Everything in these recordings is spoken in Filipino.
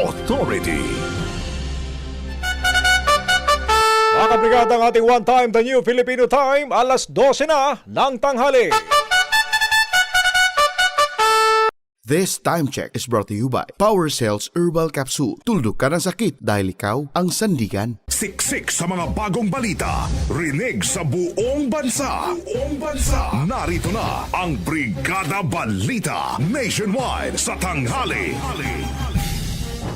authority. Mga kabrigada ang ating one time, the new Filipino time, alas 12 na ng tanghali. This time check is brought to you by Power Cells Herbal Capsule. Tuldok ka ng sakit dahil ikaw ang sandigan. Siksik sa mga bagong balita. Rinig sa buong bansa. Buong bansa. Narito na ang Brigada Balita Nationwide sa tanghali.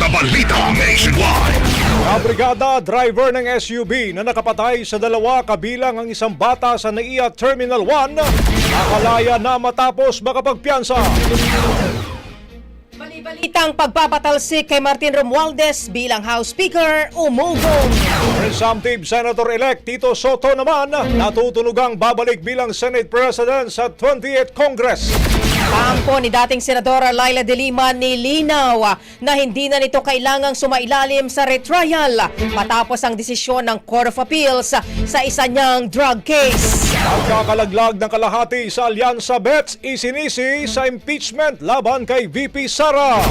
Brigada Balita Nationwide. Kabrigada driver ng SUV na nakapatay sa dalawa kabilang ang isang bata sa NAIA Terminal 1 nakalaya na matapos makapagpiansa. Balibalitang pagpapatalsik kay Martin Romualdez bilang House Speaker, umugong. Presumptive Senator-elect Tito Soto naman natutunugang babalik bilang Senate President sa 20th Congress. Kampo ni dating Senadora Laila de Lima nilinaw na hindi na nito kailangang sumailalim sa retrial matapos ang desisyon ng Court of Appeals sa isa niyang drug case. Pagkakalaglag ng kalahati sa Alyansa Bets isinisi sa impeachment laban kay VP Sara.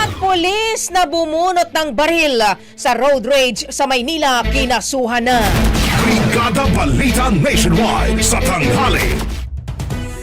At pulis na bumunot ng baril sa road rage sa Maynila kinasuhan na. Brigada Balita Nationwide. Sa tanghali.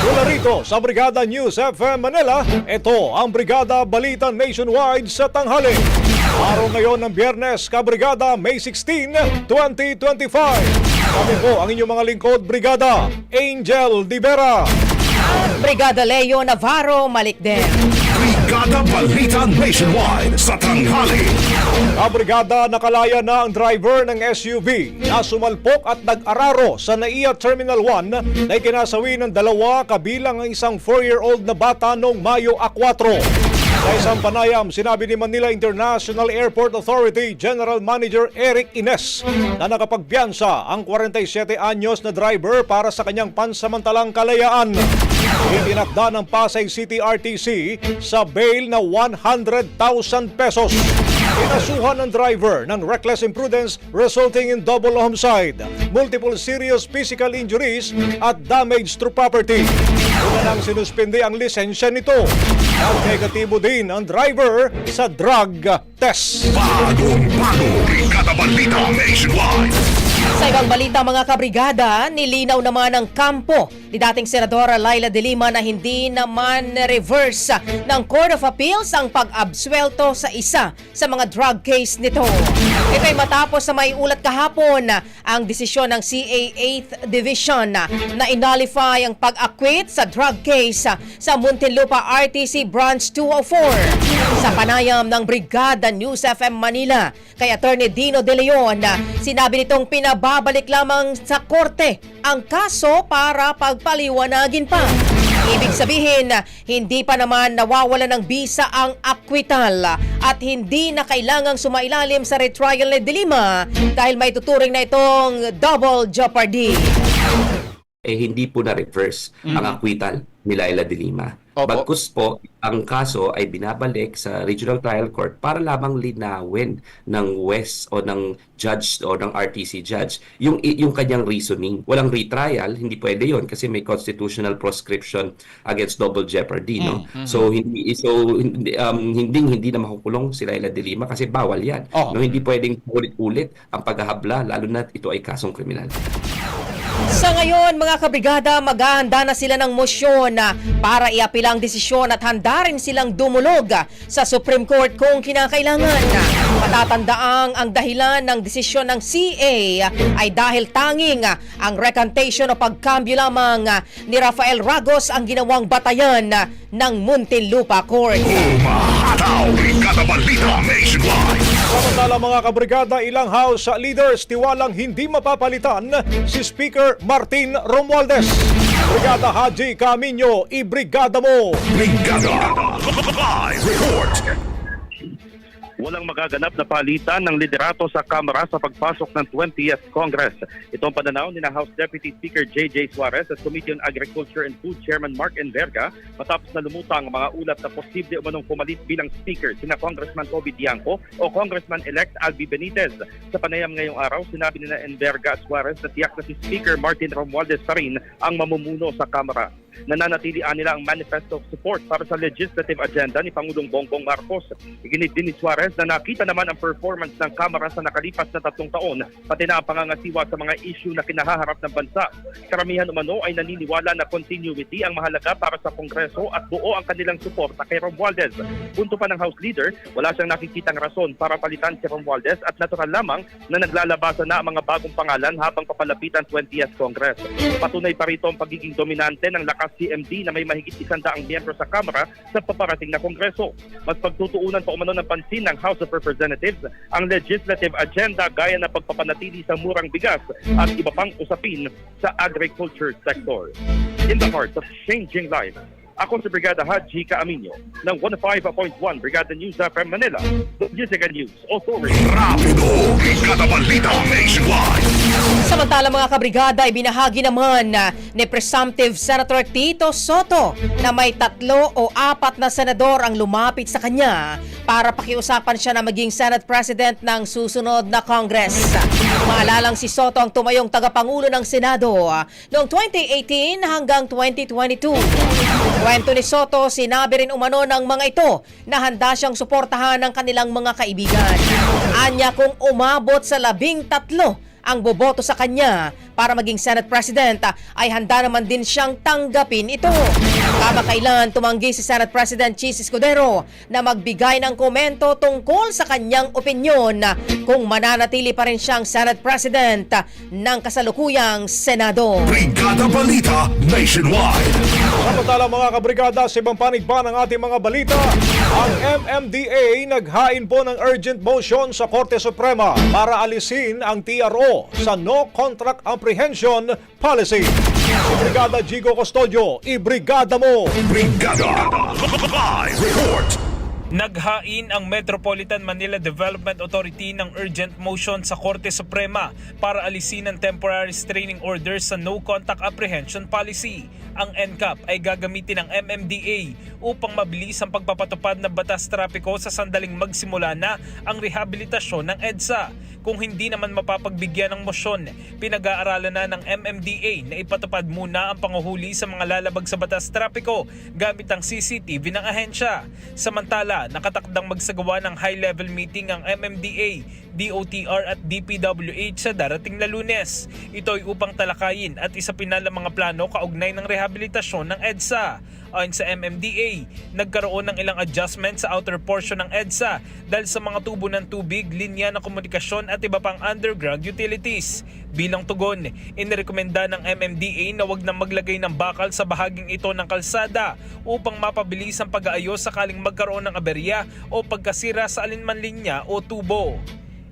Mula rito sa Brigada News FM Manila, ito ang Brigada Balita Nationwide sa tanghali. Araw ngayon ng Biyernes, Kabrigada, May 16, 2025. Kami po ang inyong mga lingkod, Brigada Angel Di Vera. Brigada Leo Navarro Malikden. Brigada Balita Nationwide. Sa tanghali. Kabrigada nakalaya na ang driver ng SUV na sumalpok at nag-araro sa NAIA Terminal 1 na ikinasawi ng dalawa kabilang ang isang 4-year-old na bata noong Mayo a 4. Sa isang panayam, sinabi ni Manila International Airport Authority General Manager Eric Ines na nakapagpiansa ang 47 anyos na driver para sa kanyang pansamantalang kalayaan. Itinakda ng Pasay City RTC sa bail na 100,000 pesos. Inasuhan ng driver ng reckless imprudence resulting in double homicide, multiple serious physical injuries at damage to property. Una nang sinuspindi ang lisensya nito. At negatibo din ang driver sa drug test. Bagong bago, Brigada Balita Nationwide. Sa ibang balita mga kabrigada, nilinaw naman ang kampo ni dating Senadora Laila de Lima na hindi naman reverse ng Court of Appeals ang pag-absuelto sa isa sa mga drug case nito. Ito ay matapos sa may ulat kahapon ang desisyon ng CA 8th Division na inalify ang pag-acquit sa drug case sa Muntinlupa RTC Branch 204. Sa panayam ng Brigada News FM Manila kay Attorney Dino De Leon, sinabi nitong pinababalik lamang sa korte ang kaso para pagpaliwanagin pa. Ibig sabihin, hindi pa naman nawawala ng bisa ang akwital at hindi na kailangang sumailalim sa retrial ni Dilima dahil may tuturing na itong double jeopardy. Eh hindi po na-reverse ang acquittal ni Laila de Lima. Bagkus po, ang kaso ay binabalik sa Regional Trial Court para lamang linawin ng West o ng judge o ng RTC judge yung yung kanyang reasoning. Walang retrial, hindi pwede 'yon kasi may constitutional proscription against double jeopardy, no? So hindi so hindi um, hindi, hindi na makukulong si Laila de Lima kasi bawal 'yan. No, hindi pwedeng ulit-ulit ang paghahabla lalo na ito ay kasong kriminal. Sa ngayon, mga kabrigada, maghahanda na sila ng mosyon na para iapila ang desisyon at handa rin silang dumulog sa Supreme Court kung kinakailangan. Matatandaang ang dahilan ng desisyon ng CA ay dahil tanging ang recantation o pagkambyo lamang ni Rafael Ragos ang ginawang batayan ng Muntinlupa Court. Umahataw, Brigada Balita Nationwide. Samantala mga kabrigada, ilang House leaders tiwalang hindi mapapalitan si Speaker Martin Romualdez. Brigada Haji Camino, ibrigada mo! Brigada Live Report. Walang magaganap na palitan ng liderato sa Kamara sa pagpasok ng 20th Congress. Ito ang pananaw ni na House Deputy Speaker J.J. Suarez at Committee on Agriculture and Food Chairman Mark Enverga matapos na lumutang ang mga ulat na posible umanong pumalit bilang Speaker sina Congressman Toby Dianco o Congressman-elect Albi Benitez. Sa panayam ngayong araw, sinabi ni na Enverga at Suarez na tiyak na si Speaker Martin Romualdez pa rin ang mamumuno sa Kamara. Nananatilian nila ang manifesto of support para sa legislative agenda ni Pangulong Bongbong Marcos. Iginit din ni Suarez na nakita naman ang performance ng Kamara sa nakalipas na tatlong taon, pati na ang pangangasiwa sa mga issue na kinahaharap ng bansa. Karamihan umano ay naniniwala na continuity ang mahalaga para sa Kongreso at buo ang kanilang suporta kay Romualdez. Punto pa ng House Leader, wala siyang nakikitang rason para palitan si Romualdez at natural lamang na naglalabasan na ang mga bagong pangalan habang papalapit ang 20th Congress. Patunay pa rito ang pagiging dominante ng lakas CMD na may mahigit isandaang miyembro sa Kamara sa paparating na Kongreso. Mas pagtutuunan pa umano ng pansin ng House of Representatives ang legislative agenda gaya ng pagpapanatili sa murang bigas at iba pang usapin sa agriculture sector. In the heart of changing lives, ako si Brigada Haji Caaminio ng 105.1 Brigada News FM Manila, the Music and News Authority. Rapido, Brigada Balita Nationwide. Samantala mga kabrigada, ibinahagi naman na ni Presumptive Senator Tito Soto na may tatlo o apat na senador ang lumapit sa kanya para pakiusapan siya na maging Senate President ng susunod na Congress. Maalalang si Soto ang tumayong tagapangulo ng Senado noong 2018 hanggang 2022. Kwento ni Soto, sinabi rin umano ng mga ito na handa siyang suportahan ng kanilang mga kaibigan. Anya kung umabot sa labing tatlo ang boboto sa kanya para maging Senate President ah, ay handa naman din siyang tanggapin ito. Kamakailan tumanggi si Senate President Chis Escudero na magbigay ng komento tungkol sa kanyang opinyon na kung mananatili pa rin siyang Senate President ng kasalukuyang Senado. Brigada Balita Nationwide. Samantala mga kabrigada, sa ibang panig pa ng ating mga balita, ang MMDA naghain po ng urgent motion sa Korte Suprema para alisin ang TRO sa No Contract Apprehension Policy. Brigada Gigo Custodio, ibrigada mo! Brigada Live Report. Naghain ang Metropolitan Manila Development Authority ng urgent motion sa Korte Suprema para alisin ang temporary restraining orders sa no contact apprehension policy. Ang NCAP ay gagamitin ng MMDA upang mabilis ang pagpapatupad ng batas trapiko sa sandaling magsimula na ang rehabilitasyon ng EDSA. Kung hindi naman mapapagbigyan ng motion, pinag-aaralan na ng MMDA na ipatupad muna ang panguhuli sa mga lalabag sa batas trapiko gamit ang CCTV ng ahensya. Samantala, nakatakdang magsagawa ng high-level meeting ang MMDA, DOTR at DPWH sa darating na lunes. Ito ay upang talakayin at isapin na ang mga plano kaugnay ng rehabilitasyon ng EDSA. Ayon sa MMDA, nagkaroon ng ilang adjustment sa outer portion ng EDSA dahil sa mga tubo ng tubig, linya ng komunikasyon at iba pang underground utilities. Bilang tugon, inirekomenda ng MMDA na wag na maglagay ng bakal sa bahaging ito ng kalsada upang mapabilis ang pag-aayos sakaling magkaroon ng aberya o pagkasira sa alinman linya o tubo.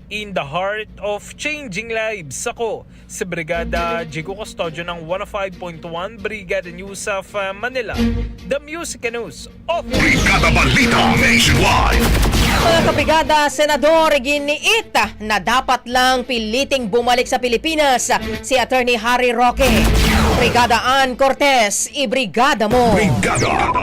In the heart of changing lives, ako si Brigada Jigo Custodio ng 105.1 Brigada News of uh, Manila. The Music News of Brigada Balita Nationwide. Mga kabrigada, Senador giniit na dapat lang piliting bumalik sa Pilipinas si Attorney Harry Roque. Brigada Ann Cortez, ibrigada mo. Brigada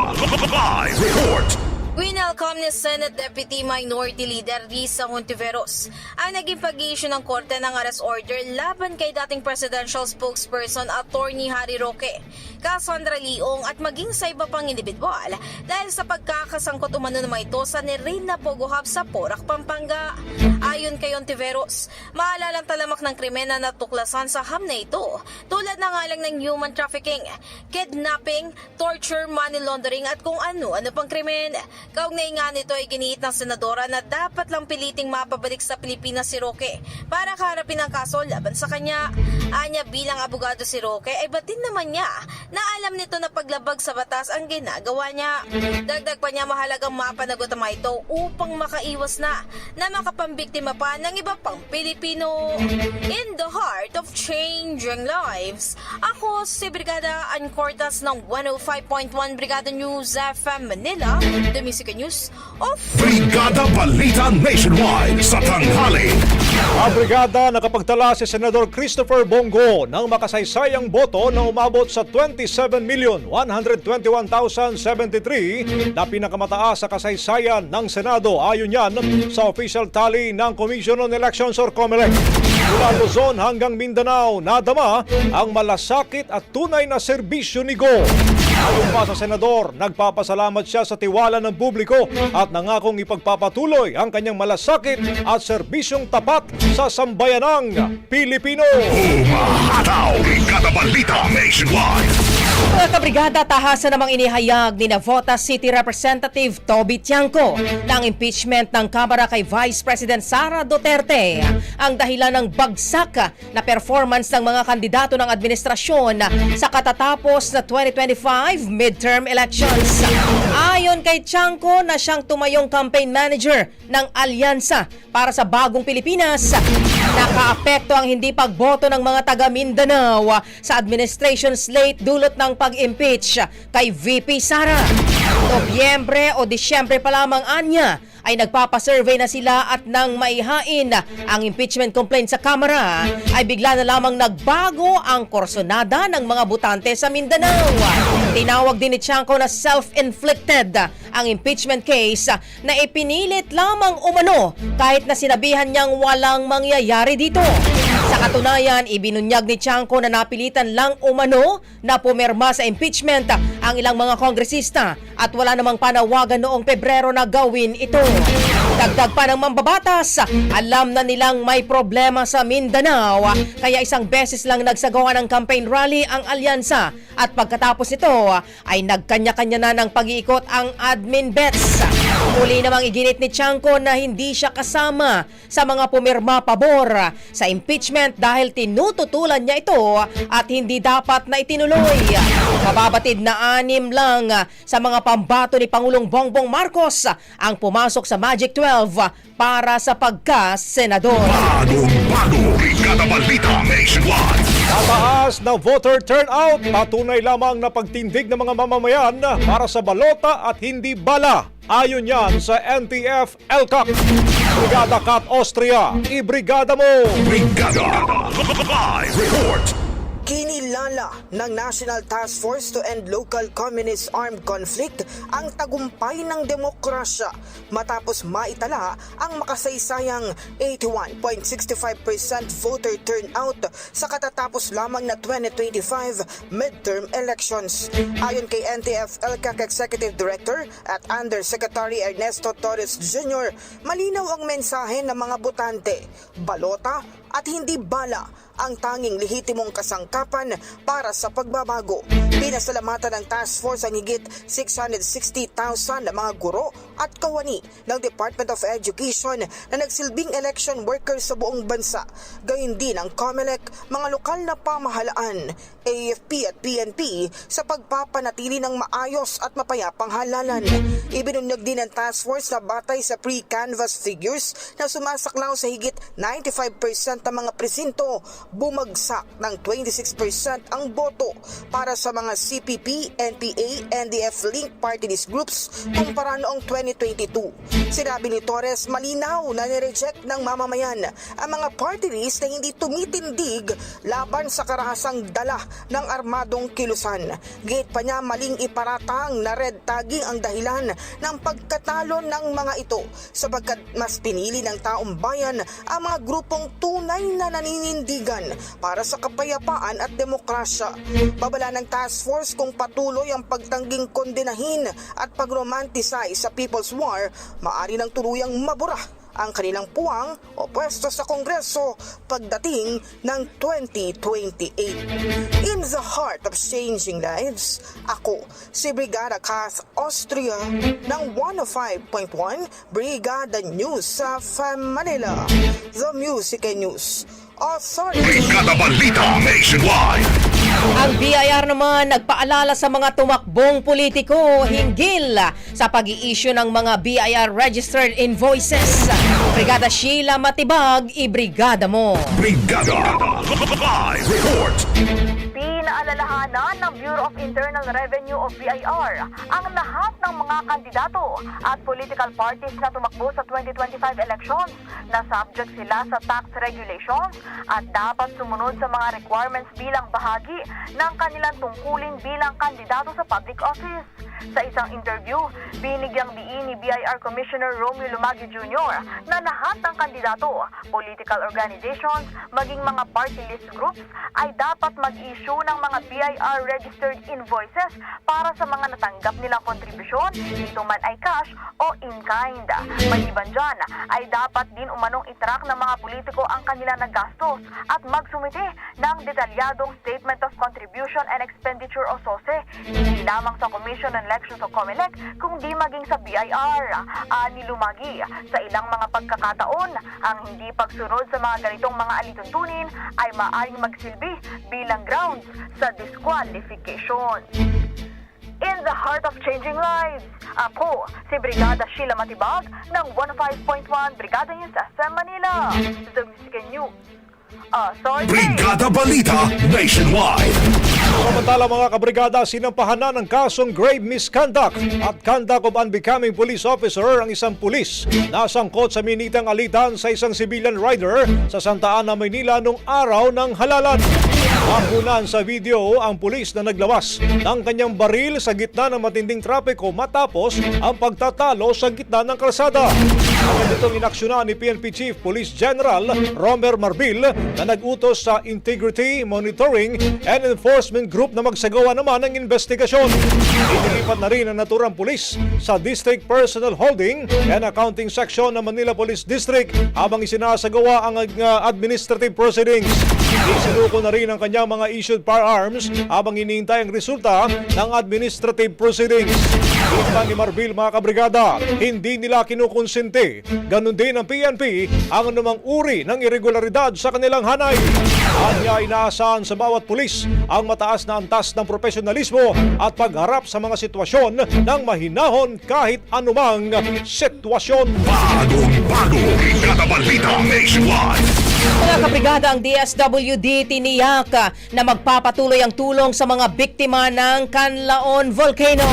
Live Report. Winelcome ni Senate Deputy Minority Leader Risa Hontiveros. Ang naging pag-issue ng korte ng arrest order laban kay dating presidential spokesperson Attorney Harry Roque, Cassandra Leong at maging sa iba pang individual dahil sa pagkakasangkot umano naman ito sa nirin na Pogo Hub sa Porac, Pampanga. Ayon kay Hontiveros, maalalang talamak ng krimen na natuklasan sa hub na ito tulad na nga lang ng human trafficking, kidnapping, torture, money laundering at kung ano-ano pang krimen. Kaugnay nga nito ay giniit ng senadora na dapat lang piliting mapabalik sa Pilipinas si Roque para kaharapin ang kaso laban sa kanya. Anya bilang abogado si Roque ay batin naman niya na alam nito na paglabag sa batas ang ginagawa niya. Dagdag pa niya mahalagang mapanagot ang mga ito upang makaiwas na na makapambiktima pa ng iba pang Pilipino. In the heart of changing lives, ako si Brigada Ancortas ng 105.1 Brigada News FM Manila, Music News of Brigada Balita Nationwide sa tanghali. Ang brigada nakapagtala si Senador Christopher Bongo ng makasaysayang boto na umabot sa 27,121,073 na pinakamataas sa kasaysayan ng Senado ayon yan sa official tally ng Commission on Elections or COMELEC. Mula Luzon hanggang Mindanao, nadama ang malasakit at tunay na serbisyo ni Go. Ayon pa sa senador, nagpapasalamat siya sa tiwala ng publiko at nangakong ipagpapatuloy ang kanyang malasakit at serbisyong tapat sa sambayanang Pilipino. Umahataw. Brigada Balita Nationwide. Mga kabrigada, tahasan namang inihayag ni Navota City Representative Toby Tiangco ang impeachment ng Kamara kay Vice President Sara Duterte ang dahilan ng bagsak na performance ng mga kandidato ng administrasyon sa katatapos na 2025 midterm elections. Ayon kay Tiangco na siyang tumayong campaign manager ng Alyansa para sa Bagong Pilipinas, nakaapekto ang hindi pagboto ng mga taga Mindanao sa administration slate dulot ng pag-impeach kay VP Sara. Nobyembre o Disyembre pa lamang anya ay nagpapasurvey na sila at nang maihain ang impeachment complaint sa Kamara ay bigla na lamang nagbago ang korsonada ng mga butante sa Mindanao. Tinawag din ni Tiangco na self-inflicted ang impeachment case na ipinilit lamang umano kahit na sinabihan niyang walang mangyayari dito. Sa katunayan, ibinunyag ni Tiangco na napilitan lang umano na pumirma sa impeachment ang ilang mga kongresista at wala namang panawagan noong Pebrero na gawin ito. Dagdag pa ng mambabatas, alam na nilang may problema sa Mindanao kaya isang beses lang nagsagawa ng campaign rally ang alyansa at pagkatapos nito ay nagkanya-kanya na ng pag-iikot ang admin bets. Muli namang iginit ni Tiangco na hindi siya kasama sa mga pumirma pabor sa impeachment dahil tinututulan niya ito at hindi dapat na itinuloy. Mababatid na anim lang sa mga pambato ni Pangulong Bongbong Marcos ang pumasok sa Magic 12 para sa pagka-senador. Bagong bago. Brigada Balita Nationwide. Tataas na voter turnout, patunay lamang na pagtindig ng mga mamamayan para sa balota at hindi bala. Ayon yan sa NTF LCAC. Brigada Kat Austria, ibrigada mo! Brigada Live Report Kinilala ng National Task Force to End Local Communist Armed Conflict ang tagumpay ng demokrasya matapos maitala ang makasaysayang 81.65% voter turnout sa katatapos lamang na 2025 midterm elections. Ayon kay NTF LCAC Executive Director at Undersecretary Ernesto Torres Jr., malinaw ang mensahe ng mga botante, balota at hindi bala ang tanging lehitimong kasangkapan para sa pagbabago. Pinasalamatan ng task force ang higit 660,000 na mga guro at kawani ng Department of Education na nagsilbing election workers sa buong bansa. Gayun din ang COMELEC, mga lokal na pamahalaan, AFP at PNP sa pagpapanatili ng maayos at mapayapang halalan. Ibinunyag din ng task force na batay sa pre-canvas figures na sumasaklaw sa higit 95% ng mga presinto bumagsak ng 26% ang boto para sa mga CPP, NPA, NDF link party list groups kumpara noong 2022. Sinabi ni Torres malinaw na nireject ng mamamayan ang mga party list na hindi tumitindig laban sa karahasang dala ng armadong kilusan. Gate pa niya maling iparatang na red tagging ang dahilan ng pagkatalo ng mga ito sapagkat mas pinili ng taong bayan ang mga grupong tunay na naninindigan para sa kapayapaan at demokrasya. Babala ng task force kung patuloy ang pagtangging kondenahin at pagromanticize sa People's War, maari ng tuluyang mabura ang kanilang puwang o pwesto sa Kongreso pagdating ng 2028. In the heart of changing lives, ako si Brigada Kath Austria ng 105.1 Brigada News sa Manila. The Music and News Authority. Brigada Balita Nationwide Ang BIR naman nagpaalala sa mga tumakbong politiko hinggil sa pag-i-issue ng mga BIR registered invoices. Brigada Sheila Matibag, ibrigada mo. Brigada Live Report Pinaalalahanan ng Bureau of Internal Revenue of BIR ang lahat ng mga kandidato at political parties na tumakbo sa 2025 elections na subject sila sa tax regulations at dapat sumunod sa mga requirements bilang bahagi ng kanilang tungkulin bilang kandidato sa public office. Sa isang interview, binigyang diin ni BIR Commissioner Romeo Lumagi Jr. na lahat ng kandidato, political organizations, maging mga party list groups ay dapat mag-issue ng mga BIR registered invoices para sa mga natanggap nilang kontribusyon, ito man ay cash o in-kind. Maliban dyan, ay dapat din umanong itrack ng mga politiko ang kanilang nagastos at magsumite ng detalyadong Statement of Contribution and Expenditure o SOSE, hindi lamang sa Commission on Elections o COMELEC, kundi maging sa BIR. Ani Lumagi, sa ilang mga pagkakataon, ang hindi pagsunod sa mga ganitong mga alituntunin ay maaaring magsilbi bilang grounds sa disqualification. In the heart of changing lives, ako si Brigada Sheila Matibag ng 105.1 Brigada News SM Manila. The Music News. Sorry. Brigada Balita Nationwide Samantala mga kabrigada, sinampahan na ng kasong grave misconduct at conduct of unbecoming police officer ang isang pulis na sangkot sa minitang alitan sa isang civilian rider sa Santa Ana, Maynila nung araw ng halalan. Makunan sa video ang pulis na naglawas ng kanyang baril sa gitna ng matinding trapiko matapos ang pagtatalo sa gitna ng kalsada. Agad itong inaksyonan ni PNP Chief Police General Romer Marbil na nag-utos sa Integrity Monitoring and Enforcement Group na magsagawa naman ng investigasyon. Inilipat na rin ang naturang pulis sa District Personnel Holding and Accounting Section ng Manila Police District habang isinasagawa ang uh, administrative proceedings. Isinuko na rin ang kanyang mga issued firearms habang iniintay ang resulta ng administrative proceedings. Kita ni Marbil mga kabrigada, hindi nila kinukonsente. Ganon din ang PNP ang anumang uri ng irregularidad sa kanilang hanay. Kanya inaasahan sa bawat pulis ang mataas na antas ng profesionalismo at pagharap sa mga sitwasyon ng mahinahon kahit anumang sitwasyon. Bagong bago Brigada Balita Nationwide Mga kabrigada, ang DSWD tiniyak ah, na magpapatuloy ang tulong sa mga biktima ng Canlaon Volcano.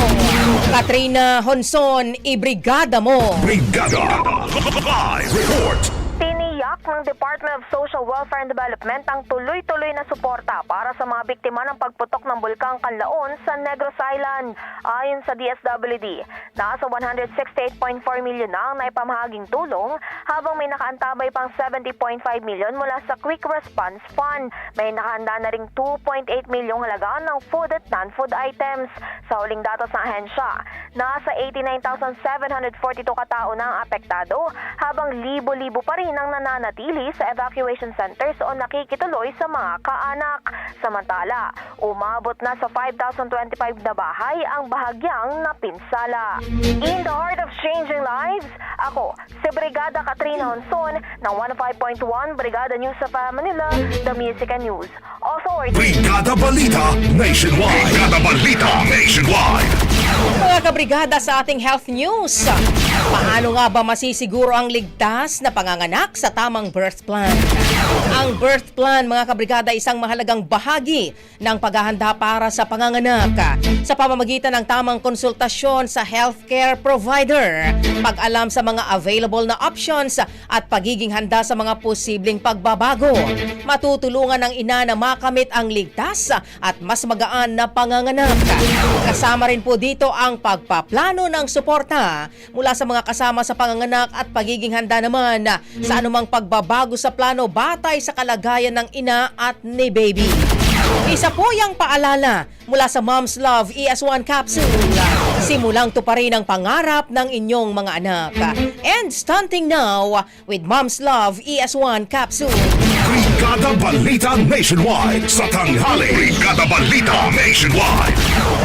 Katrina Honson, ibrigada mo! Brigada Live Report ng Department of Social Welfare and Development ang tuloy-tuloy na suporta para sa mga biktima ng pagputok ng Bulkang Kanlaon sa Negros Island. Ayon sa DSWD, nasa 168.4 milyon na ang naipamahaging tulong habang may nakaantabay pang 70.5 milyon mula sa Quick Response Fund. May nakahanda na ring 2.8 milyong halaga ng food at non-food items. Sa huling datos ng ahensya, nasa 89,742 katao na ang apektado habang libo-libo pa rin ang nananatili sa evacuation centers o nakikituloy sa mga kaanak. Samantala, umabot na sa 5,025 na bahay ang bahagyang napinsala. In the heart of changing lives, ako, si Brigada Katrina Honson ng 105.1 Brigada News sa Manila, The Music and News Authority. Brigada Balita Nationwide Brigada Balita Nationwide Mga kabrigada sa ating health news, paano nga ba masisiguro ang ligtas na panganganak sa tamang birth plan? Ang birth plan, mga kabrigada, isang mahalagang bahagi ng paghahanda para sa panganganak sa pamamagitan ng tamang konsultasyon sa healthcare provider, pag-alam sa mga available na options at pagiging handa sa mga posibleng pagbabago. Matutulungan ng ina na makamit ang ligtas at mas magaan na panganganak. Kasama rin po dito ang pagpaplano ng suporta mula sa mga kasama sa panganganak at pagiging handa naman sa anumang pagbabago sa plano batay sa kalagayan ng ina at ni baby. Isa po yung paalala mula sa Mom's Love ES1 Capsule. Simulang tuparin ang pangarap ng inyong mga anak. And stunting now with Mom's Love ES1 Capsule. Brigada Balita Nationwide sa tanghali Brigada Balita Nationwide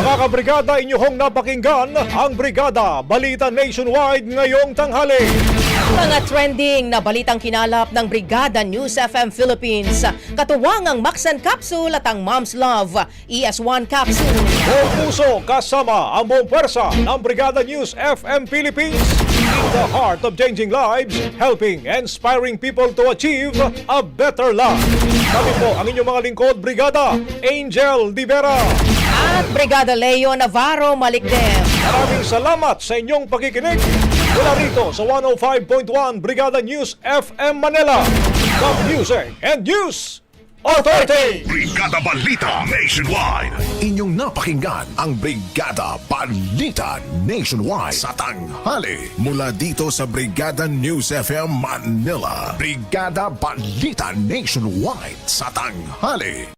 Mga kabrigada, inyong napakinggan ang Brigada Balita Nationwide ngayong tanghali. Mga trending na balitang kinalap ng Brigada News FM Philippines. Katuwang ang Maxan Capsule at ang Mom's Love ES1 Capsule. Buong puso kasama ang buong pwersa ng Brigada News FM Philippines. In the heart of changing lives, helping inspiring people to achieve a better life. Kami po ang inyong mga lingkod, Brigada Angel Divera. At Brigada Leo Navarro Malikdem. Maraming salamat sa inyong pakikinig. Mula rito sa 105.1 Brigada News FM Manila. The Music and News Authority. Brigada Balita Nationwide Inyong napakinggan ang Brigada Balita Nationwide sa tanghali mula dito sa Brigada News FM Manila. Brigada Balita Nationwide sa tanghali.